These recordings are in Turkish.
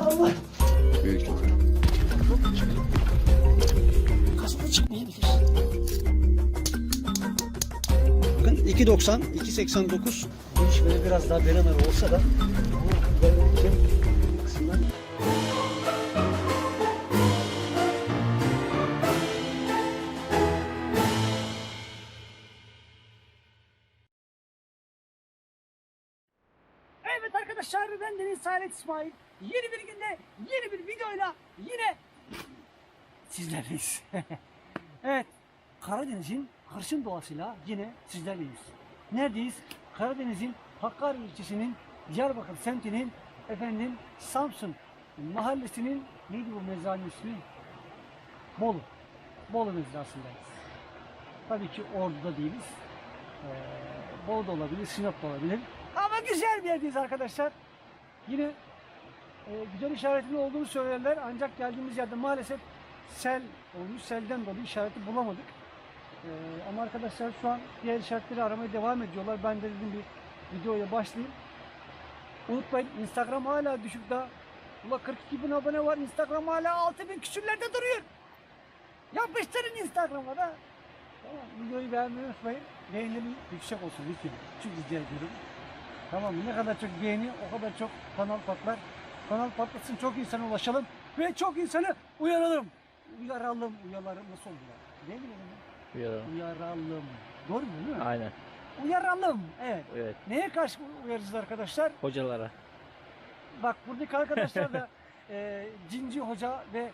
Allah! Büyük ihtimal. Kasada çıkmayabilir. Bakın 2.90, 2.89. Bu iş böyle biraz daha beraber olsa da İsmail. Yeni bir günde yeni bir videoyla yine sizlerleyiz. evet Karadeniz'in karşın doğasıyla yine sizlerleyiz. Neredeyiz? Karadeniz'in Hakkari ilçesinin Diyarbakır semtinin efendim Samsun mahallesinin neydi bu mezranın ismi? Bolu. Bolu mezrasındayız. Tabii ki Ordu'da değiliz. Ee, Bolu'da olabilir, Sinop'ta olabilir. Ama güzel bir yerdeyiz arkadaşlar. Yine e, güzel işaretin olduğunu söylerler ancak geldiğimiz yerde maalesef sel olmuş. Selden dolayı işareti bulamadık. E, ama arkadaşlar şu an diğer işaretleri aramaya devam ediyorlar. Ben de dedim bir videoya başlayayım. Unutmayın Instagram hala düşük daha. Ula 42 bin abone var. Instagram hala 6 bin küsürlerde duruyor. Yapıştırın Instagram'a da. Tamam, videoyu beğenmeyi unutmayın. Beğenilerin yüksek olsun lütfen. Çok rica ediyorum. Tamam? Ne kadar çok beğeni o kadar çok kanal patlar. Kanal patlasın çok insana ulaşalım ve çok insanı uyaralım. Uyaralım, uyaralım nasıl oldu ya? Ne bileyim ben? Uyaralım. Uyaralım. Doğru mu değil mi? Aynen. Uyaralım. Evet. Evet. Neye karşı uyaracağız arkadaşlar? Hocalara. Bak buradaki arkadaşlar da e, Cinci Hoca ve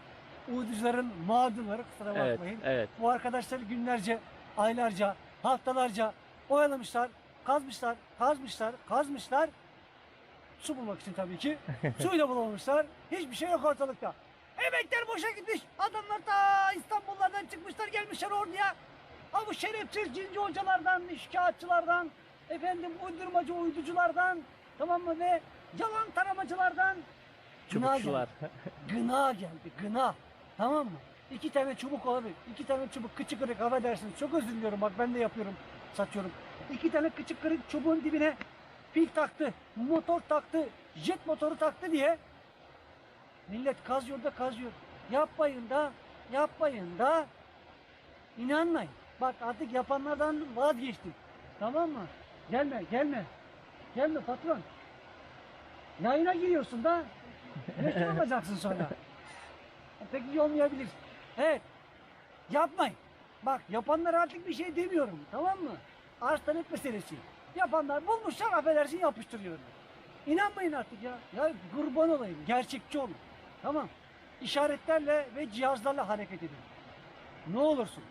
uyducuların mağdurları kusura Evet. bakmayın. Evet. Bu arkadaşlar günlerce, aylarca, haftalarca oyalamışlar, kazmışlar, kazmışlar, kazmışlar. Su bulmak için tabii ki. Suyla bulamamışlar. Hiçbir şey yok ortalıkta. Emekler boşa gitmiş. Adamlar ta İstanbullardan çıkmışlar gelmişler orduya. Ha bu şerefsiz cinci hocalardan, şikayetçilerden, efendim uydurmacı uyduculardan, tamam mı ve yalan taramacılardan gına geldi. Çubukçular. Gına geldi, gına. Tamam mı? İki tane çubuk olabilir. İki tane çubuk kıçı kırık hava dersiniz. Çok özür diliyorum bak ben de yapıyorum, satıyorum. İki tane kıçı kırık çubuğun dibine pil taktı, motor taktı, jet motoru taktı diye millet kazıyor da kazıyor. Yapmayın da, yapmayın da inanmayın. Bak artık yapanlardan vazgeçtim. Tamam mı? Gelme, gelme. Gelme patron. Yayına giriyorsun da meşhur olacaksın sonra. Pek iyi olmayabilir. Evet. Yapmayın. Bak yapanlar artık bir şey demiyorum. Tamam mı? Arz talep meselesi. Yapanlar bulmuşlar affedersin yapıştırıyorlar. İnanmayın artık ya. Ya kurban olayım. Gerçekçi olun. Tamam. İşaretlerle ve cihazlarla hareket edin. Ne olursunuz.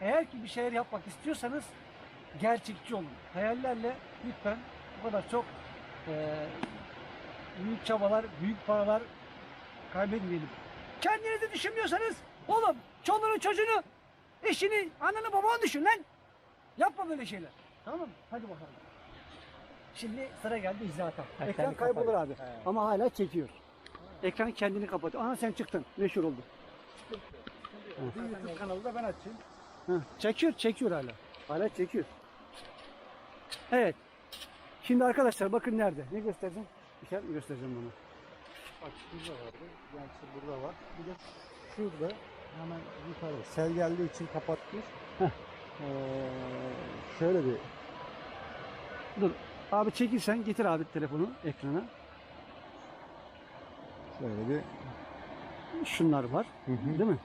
Eğer ki bir şeyler yapmak istiyorsanız gerçekçi olun. Hayallerle lütfen bu kadar çok eee büyük çabalar, büyük paralar kaybetmeyelim. Kendinizi düşünmüyorsanız oğlum çoluğunu çocuğunu, eşini, ananı babanı düşün lan. Yapma böyle şeyler. Tamam mı? Hadi bakalım. Şimdi sıra geldi icraata. Ekran kendi kaybolur kapalı. abi. He. Ama hala çekiyor. Ekran kendini kapatıyor. Aha sen çıktın. Meşhur oldu. Bir YouTube kanalı da ben açayım. Hı, Çekiyor, çekiyor hala. Hala çekiyor. Evet. Şimdi arkadaşlar bakın nerede? Ne göstereceğim? İşaret mi göstereceğim bana? Bak burada vardı. Gerçi burada var. Bir de şurada hemen yukarı. Sel geldiği için kapatmış. Heh. Ee, şöyle bir Dur. Abi çekilsen getir abi telefonu ekrana. şöyle bir Şunlar var. Hı hı. Değil mi?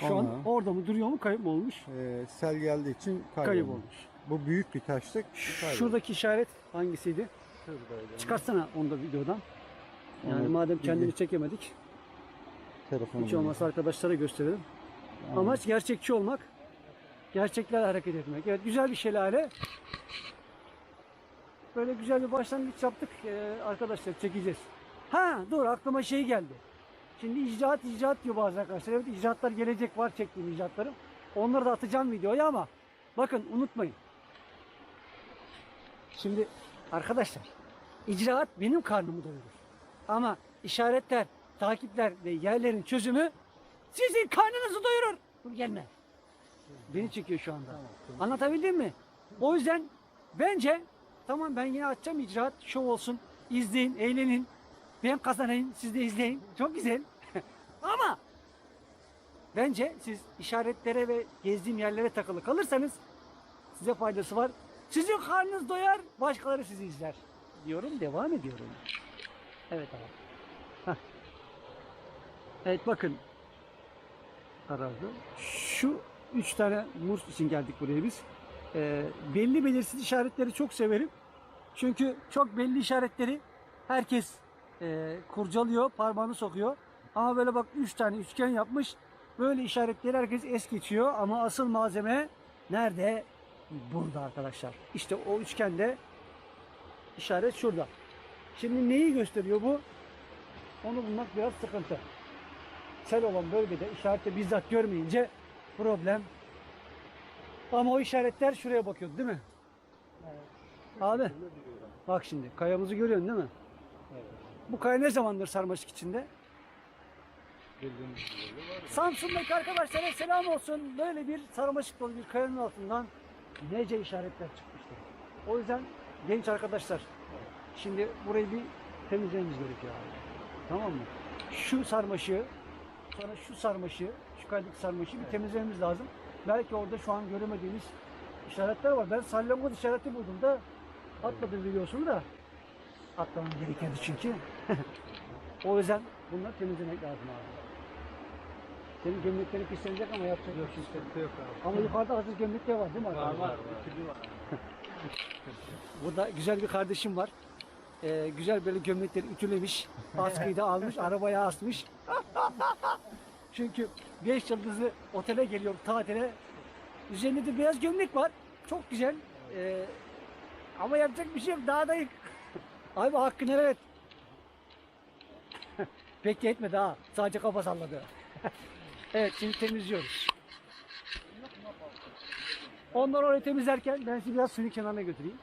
Şu an Tamam. orada mı duruyor mu kayıp mı olmuş? e, sel geldiği için kaybolmuş. Kayıp olmuş. Bu büyük bir taşlık. kaybolmuş. Şuradaki işaret hangisiydi? Şuradaydı. Çıkarsana onu da videodan. Yani Onu madem kendini bir çekemedik, telefonu hiç olmazsa arkadaşlara gösterelim. Amaç gerçekçi olmak, gerçeklerle hareket etmek. Evet güzel bir şelale. Böyle güzel bir başlangıç yaptık Ee, arkadaşlar çekeceğiz. Ha dur aklıma şey geldi. Şimdi icraat icraat diyor bazı arkadaşlar. Evet icraatlar gelecek var çektiğim icraatlarım. Onları da atacağım videoya ama bakın unutmayın. Şimdi arkadaşlar icraat benim karnımı doyurur. Ama işaretler, takipler ve yerlerin çözümü sizin karnınızı doyurur. Dur gelme. Beni çekiyor şu anda. Anlatabildim mi? O yüzden bence Tamam ben yine açacağım icraat. Şov olsun. İzleyin, eğlenin. Ben kazanayım, siz de izleyin. Çok güzel. Ama bence siz işaretlere ve gezdiğim yerlere takılı kalırsanız size faydası var. Sizin karnınız doyar, başkaları sizi izler. Diyorum, devam ediyorum. Evet abi. Hah. Evet bakın. Aradı. Şu üç tane murs için geldik buraya biz. Ee, belli belirsiz işaretleri çok severim. Çünkü çok belli işaretleri herkes e, kurcalıyor, parmağını sokuyor. Ama böyle bak üç tane üçgen yapmış. Böyle işaretleri herkes es geçiyor ama asıl malzeme nerede? Burada arkadaşlar. İşte o üçgende işaret şurada. Şimdi neyi gösteriyor bu? Onu bulmak biraz sıkıntı. Sel olan bölgede işarette bizzat görmeyince problem. Ama o işaretler şuraya bakıyordu değil mi? Abi bak şimdi kayamızı görüyorsun değil mi? Bu kaya ne zamandır sarmaşık içinde? Var. Samsun'daki arkadaşlara selam olsun. Böyle bir sarmaşık dolu bir kayanın altından nece işaretler çıkmıştır. O yüzden genç arkadaşlar şimdi burayı bir temizlememiz gerekiyor abi. Tamam mı? Şu sarmaşığı sonra şu sarmaşığı şu kayadaki sarmaşığı bir temizlememiz lazım. Belki orada şu an göremediğimiz işaretler var. Ben salyangoz işareti buldum da atladım biliyorsun da atlamam gerekiyordu çünkü. o yüzden bunları temizlemek lazım abi. Senin gömleklerin pislenecek ama yapacak Yok şey yok. sıkıntı yok abi. Ama yukarıda hazır gömlek de var değil mi Var var var. Burada güzel bir kardeşim var. Ee, güzel böyle gömlekleri ütülemiş. Askıyı da almış, arabaya asmış. Çünkü 5 yıldızlı otele geliyor tatile. Üzerinde de beyaz gömlek var. Çok güzel. Ee, ama yapacak bir şey yok. Daha da yık. Abi hakkını helal et. Pek de etmedi ha. Sadece kafa salladı. evet şimdi temizliyoruz. Onları oraya temizlerken ben sizi biraz suyun kenarına götüreyim.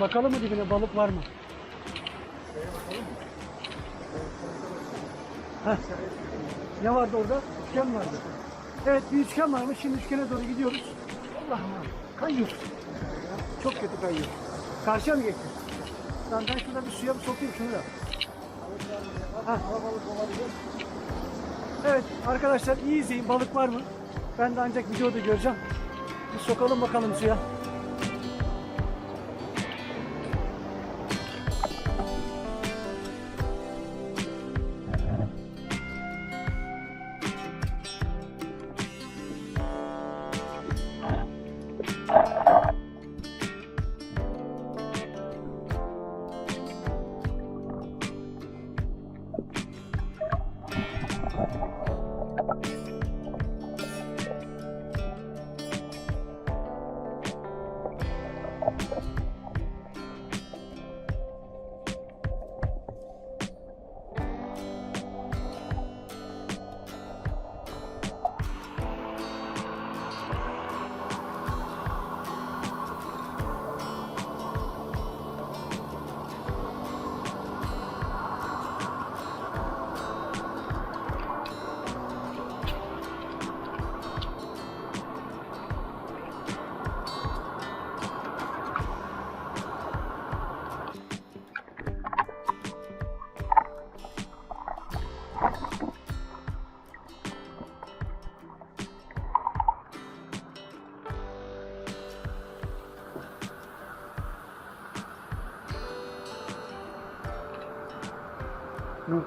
Bakalım mı dibine balık var mı? Heh. Ne vardı orada? Üçgen vardı. Evet bir üçgen varmış. Şimdi üçgene doğru gidiyoruz. Allah'ım kayıyor. Çok kötü kayıyor. Karşıya mı geçti? Lan ben şurada bir suya bir sokayım şunu da. Heh. Evet arkadaşlar iyi izleyin. Balık var mı? Ben de ancak videoda göreceğim. Bir sokalım bakalım suya.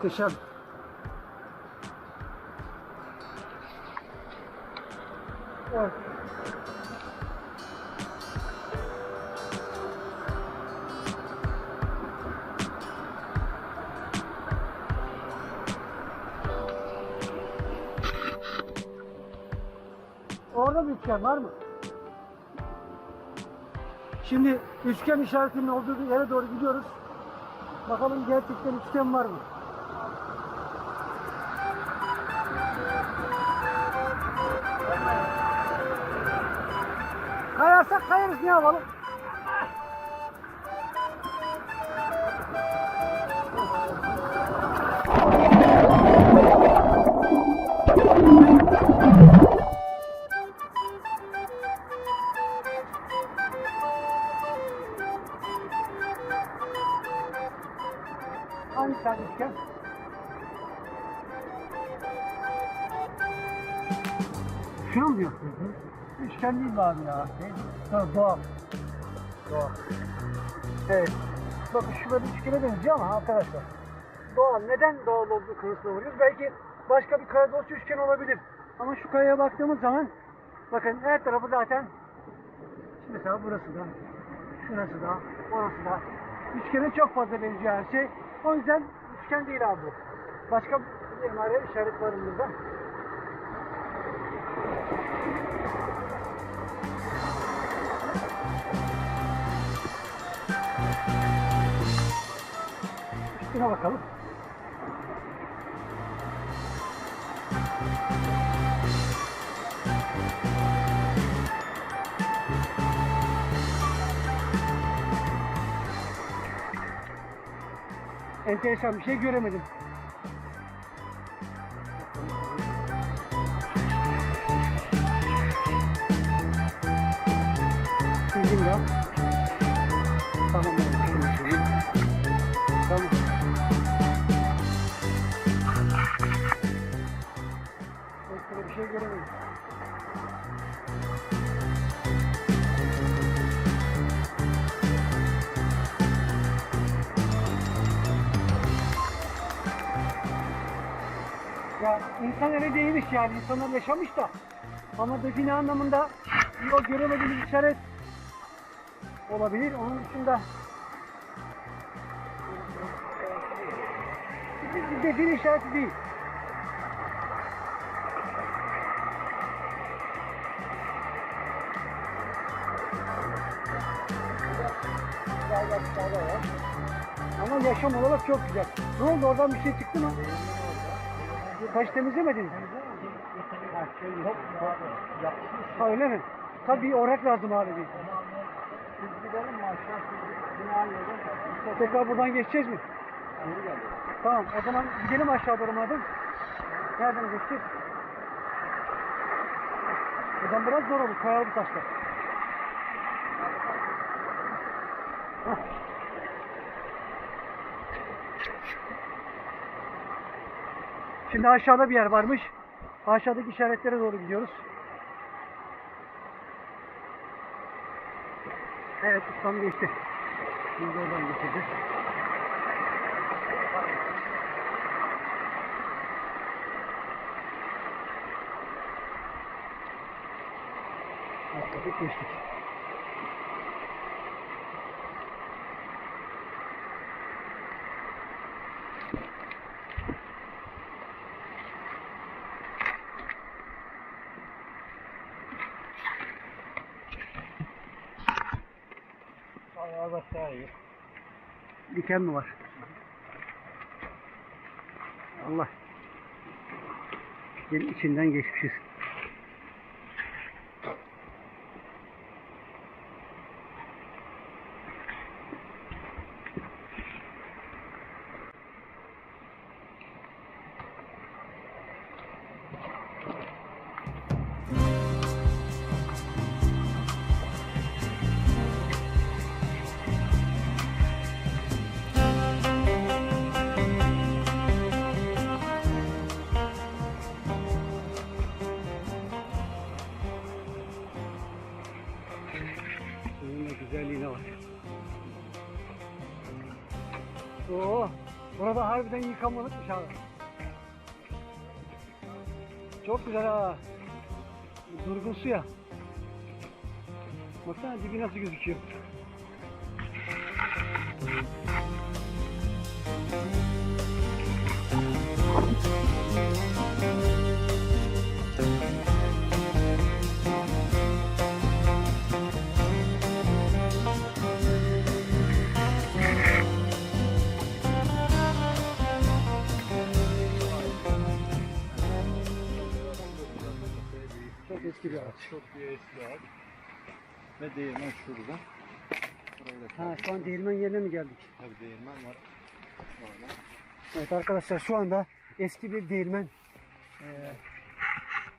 Muhteşem. Evet. Orada bir üçgen var mı? Şimdi üçgen işaretinin olduğu yere doğru gidiyoruz. Bakalım gerçekten üçgen var mı? Kayarsak kayarız ne yapalım? Hangi üçgen? Şunu mu diyorsun? Üçgen değil mi abi ya? Ha, doğal. Doğal. Evet. Bakın şurada bir üçgene benziyor ama arkadaşlar. Doğal. Neden doğal olduğu konusuna varıyoruz? Belki başka bir kaya dostu üçgen olabilir. Ama şu kayaya baktığımız zaman bakın her tarafı zaten şimdi mesela burası da şurası da orası da üçgene çok fazla benziyor her şey. O yüzden üçgen değil abi. Başka bir emare işaret var burada. Üstüne bakalım. Enteresan bir şey göremedim. Sildim ya. Tamam. Göremedim. Ya insan öyle değilmiş yani. İnsanlar yaşamış da. Ama define anlamında yol göremediğimiz işaret olabilir. Onun dışında define işareti değil. Ama yaşam olarak çok güzel. Ne oldu oradan bir şey çıktı mı? Taş temizlemedin mi? Ha öyle mi? Tabii orak lazım abi bir. Biz gidelim mi aşağı bina? Tekrar buradan geçeceğiz mi? Geri. Tamam o zaman gidelim aşağı doğru madem. Nereden geçeceğiz? Buradan biraz zor olur kayalı bir taşlar. Hah. Şimdi aşağıda bir yer varmış. Aşağıdaki işaretlere doğru gidiyoruz. Evet ustam geçti. Şimdi oradan geçeceğiz. Atladık geçtik. Da daha iyi. Diken mi var? Allah. Dikenin içinden geçmişiz. Güzelliğine bak. Oo, burada harbiden yıkamalıkmış abi. Çok güzel ha. Durgun su ya. Baksana dibi nasıl gözüküyor. Bir eski ağaç. Ve değirmen şurada. Burayı da Ha şu an değirmen yerine mi geldik? Tabii değirmen var. Orada. Evet arkadaşlar şu anda eski bir değirmen eee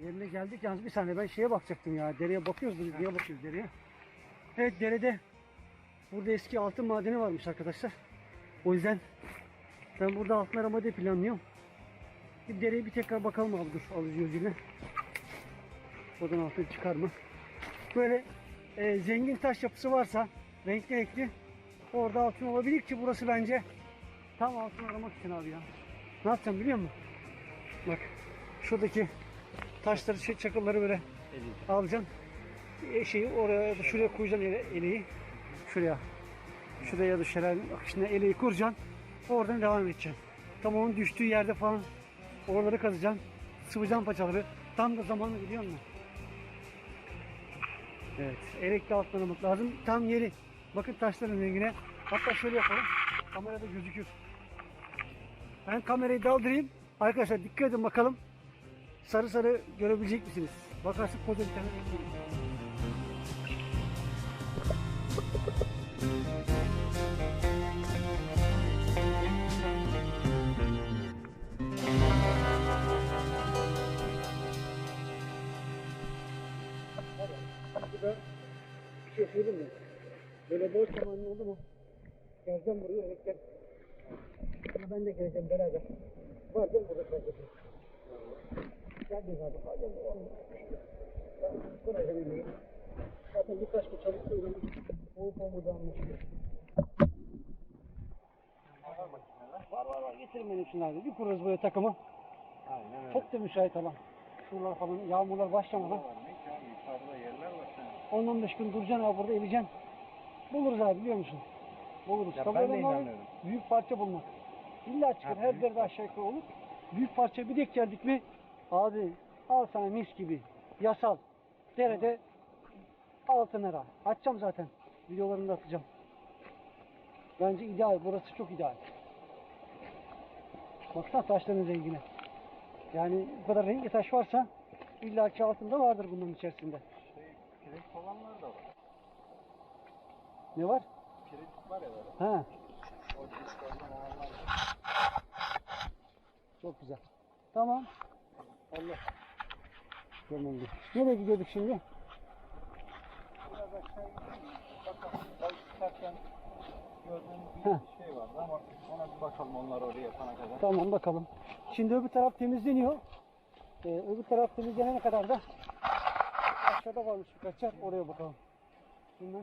yerine geldik. Yalnız bir saniye ben şeye bakacaktım ya. Dereye bakıyoruz biz. Niye bakıyoruz dereye? Evet derede burada eski altın madeni varmış arkadaşlar. O yüzden ben burada altın arama diye planlıyorum. Bir dereye bir tekrar bakalım abi dur alıcı gözüyle. Oradan altın çıkar mı? Böyle eee, zengin taş yapısı varsa renkli renkli orada altın olabilir ki burası bence Tam altın aramak için abi ya. Ne yapacağım biliyor musun? Bak şuradaki taşları, şey, çakılları böyle alacaksın. E, şeyi oraya şuraya koyacaksın ele, eleği. Şuraya. Şuraya ya da şelalenin akışına eleği kuracaksın. Oradan devam edeceksin. Tam onun düştüğü yerde falan oraları kazacaksın. Sıvacaksın paçaları. Tam da zamanı biliyor musun? Evet. Elekli altın aramak lazım. Tam yeri. Bakın taşların rengine. Hatta şöyle yapalım. Kamerada gözükür. Ben kamerayı daldırayım. Arkadaşlar dikkat edin bakalım. Sarı sarı görebilecek misiniz? Bakarsın koca bir tane söyleyeyim mi? Böyle boş zamanın oldu mu? Geleceğim buraya evet Ama ben de geleceğim beraber. Var mi burada kardeşim? Gel bir. Hadi oğlum. Ben buraya geleyim. Zaten birkaç gün çalışıyorum. Olup olmadı anlaşılıyor. Var var var getirin benim için abi. Bir kurarız böyle takımı. Aynen öyle. Çok da müsait alan. Şuralar falan yağmurlar başlamadan. var ne ki abi? Yukarıda yerler var senin. 10-15 gün duracaksın abi burada eveceksin. Buluruz abi biliyor musun? Buluruz. Ya Tabii ben de inanıyorum. Büyük parça bulmak. İlla çıkar. Ha, Her büyük derde aşağı yukarı olur. Büyük parça bir denk geldik mi abi al sana mis gibi yasal derede altın ara. Açacağım zaten. Videolarını da atacağım. Bence ideal. Burası çok ideal. Baksana taşların rengine. Yani bu kadar renkli taş varsa illaki altında vardır bunların içerisinde. Şey, kireç olanlar da var. Ne var? Kireç var ya böyle. Ha, O kireçlerden olanlar var. çok güzel. Tamam. Allah. Gerekiyor. Nereye gidiyorduk şimdi? Biraz aşağı gidelim. Bakalım. Balık tutarken gördüğümüz Heh. bir şey vardı ama ona bir bakalım onlar oraya yapana kadar. Tamam bakalım. Şimdi öbür taraf temizleniyor. Ee, öbür taraf temizlenene kadar da aşağıda varmış birkaç yer. Oraya bakalım. Bunlar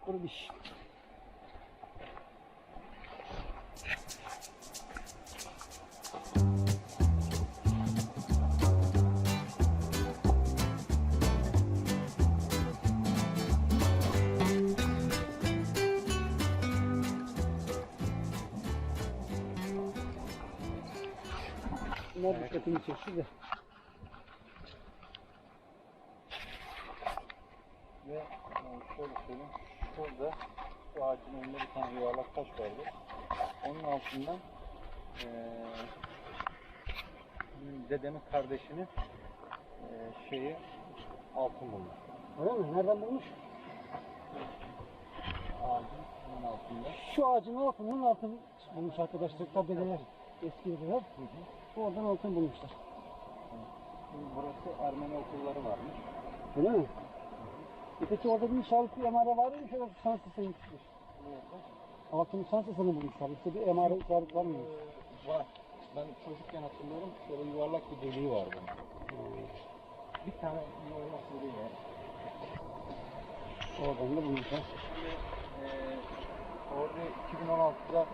kuru diş. Bunlar dikkatimi çekti de. Ve yani şöyle söyleyeyim. Şurada şu ağacın önünde bir tane yuvarlak taş vardı. Onun altından eee dedemin kardeşinin eee şeyi altın bulmuş. Öyle mi? Nereden bulmuş? Ağacın altında. Şu ağacın altından altın bulmuş arkadaşlar. Tabeler eski yıllar. Oradan altın bulmuşlar. Şimdi burası Ermeni okulları varmış. Öyle mi? E peki orada bir işaretli emare var mı? Şöyle şans eseri gitmiş. Altını şans eseri bulmuşlar. İşte bir işaret var mı? Ee, var. Ben çocukken hatırlıyorum şöyle yuvarlak bir deliği vardı. Bir tane yuvarlak deliği var. Oradan da bulmuşlar. Ee, orada 2016'da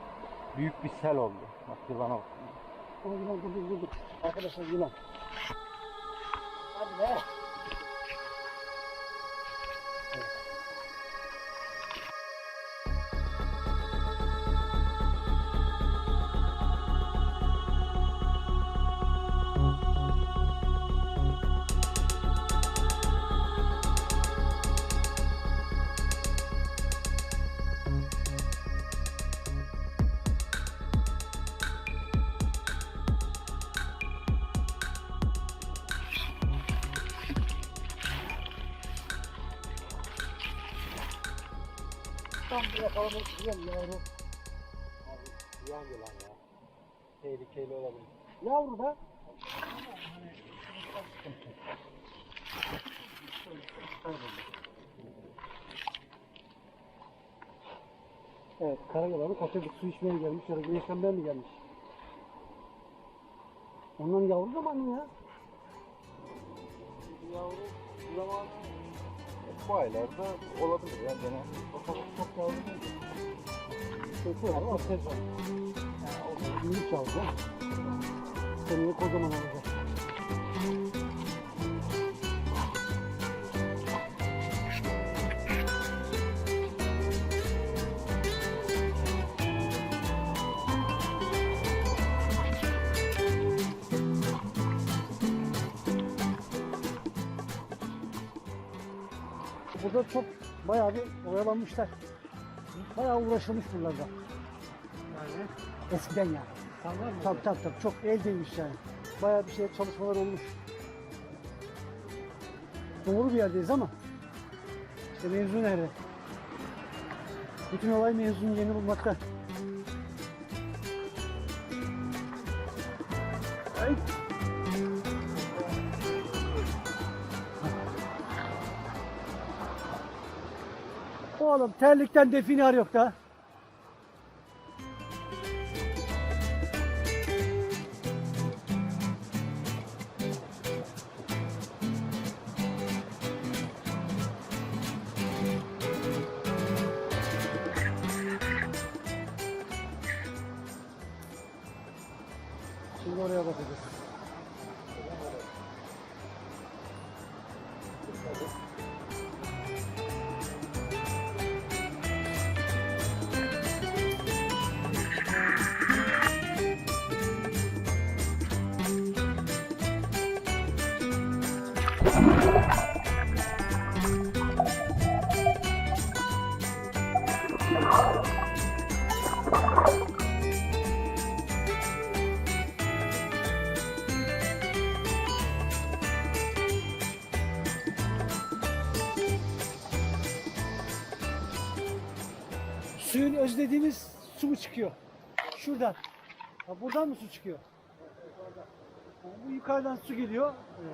büyük bir sel oldu. Bak yılan oldu. Dur dur. dur. Arkadaşlar yılan. Hadi be. Tam bir yakalamak güzel yavru. Abi yan yılan ya. Tehlikeli olabilir. Yavru da Evet, karayılanı kaçırdık. Su içmeye gelmiş ya da güneşlenmeye mi gelmiş? Onların yavru zamanı ya. Yavru zaman bu aylarda olabilir ya gene. O kadar çok yavru değil. Sesi var ama ses var. Yani o çaldı. Seneye kocaman olacak. Burada çok bayağı bir oyalanmışlar. Bayağı uğraşılmış buralarda. Yani eskiden yani. Tamam mı? Tabii tabii tabii çok el değmiş yani. Bayağı bir şey çalışmalar olmuş. Doğru bir yerdeyiz ama işte mevzu nerede? Bütün olay mevzunun yerini bulmakta. Oğlum terlikten definar yok da. Suyun özlediğimiz su mu çıkıyor? Şuradan. Ha, buradan mı su çıkıyor? Ha, bu yukarıdan su geliyor. Ee,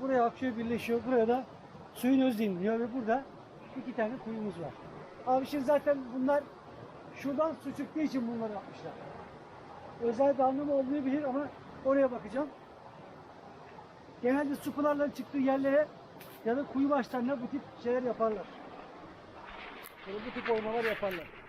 Buraya akıyor birleşiyor. Buraya da suyun özlediğini diyor ve burada iki tane kuyumuz var. Abi şimdi zaten bunlar şuradan su çıktığı için bunları yapmışlar. Özel bir anlamı olmayabilir ama oraya bakacağım. Genelde su pınarların çıktığı yerlere ya da kuyu başlarına bu tip şeyler yaparlar. Böyle bu tip oymalar yaparlar.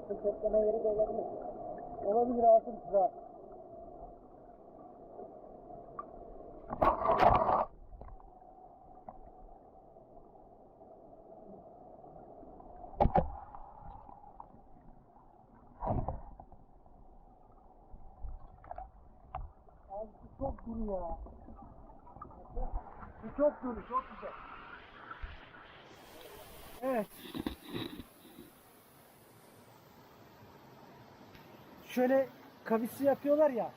Altın toplama yeri de olabilir. Olabilir altın tuzağı. Abi çok duru ya. Bu çok duru, çok güzel. Evet. Şöyle kavisi yapıyorlar ya.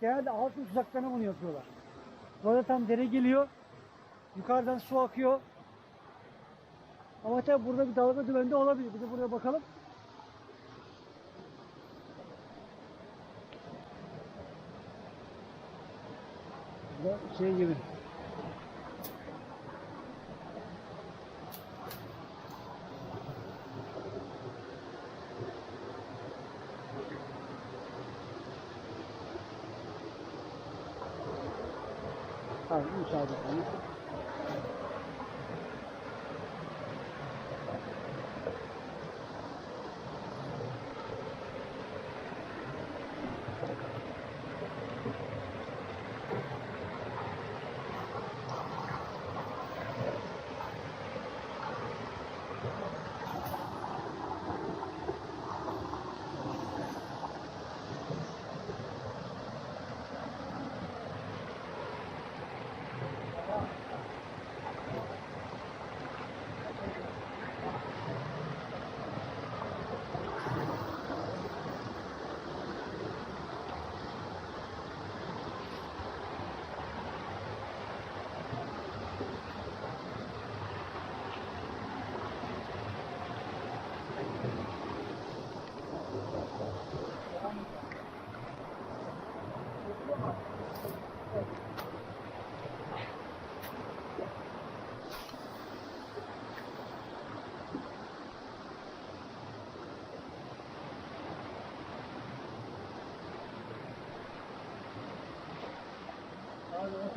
Genelde altın tuzaklarına bunu yapıyorlar. Burada tam dere geliyor. Yukarıdan su akıyor. Ama tabi burada bir dalga düvende olabilir. Bir de buraya bakalım. şey gibi. Abi müsaade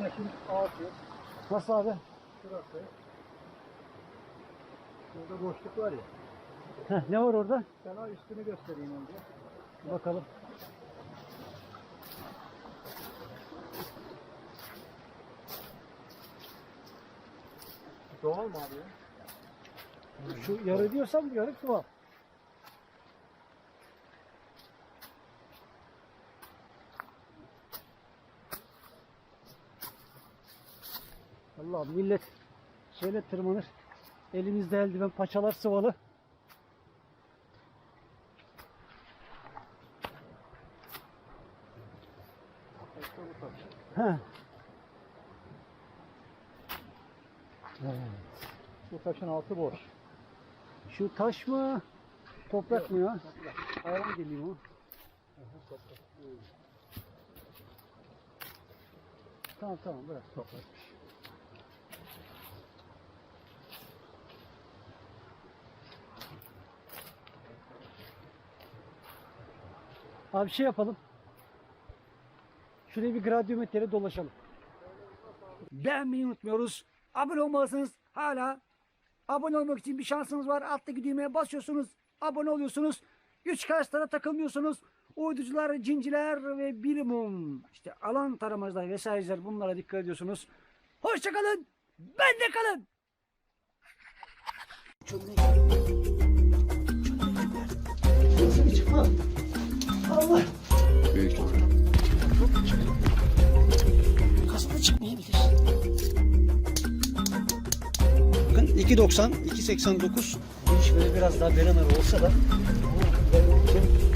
taşın altı. Nasıl abi? Şurası. Burada boşluk var ya. Heh, ne var orada? Sana üstünü göstereyim önce. Bakalım. Doğal mı abi? Şu yarı diyorsam yarı sıva. Allah millet şöyle tırmanır. Elimizde eldiven paçalar sıvalı. Heh. Evet. Bu taşın altı boş. Şu taş mı? Toprak mı ya? Ayran geliyor mu? Tamam tamam bırak toprak. Abi şey yapalım. Şuraya bir gradyometre dolaşalım. Beğenmeyi unutmuyoruz. Abone olmalısınız. Hala abone olmak için bir şansınız var. Alttaki düğmeye basıyorsunuz. Abone oluyorsunuz. Güç karşılara takılmıyorsunuz. Uyducular, cinciler ve birimum. işte alan taramacılar vesaireler bunlara dikkat ediyorsunuz. Hoşçakalın. Bende kalın. Çıkma. Allah. Büyük ihtimal. Kasada çıkmayabilir. Bakın 2.90, 2.89. Bu iş böyle biraz daha berenar olsa da bu benim için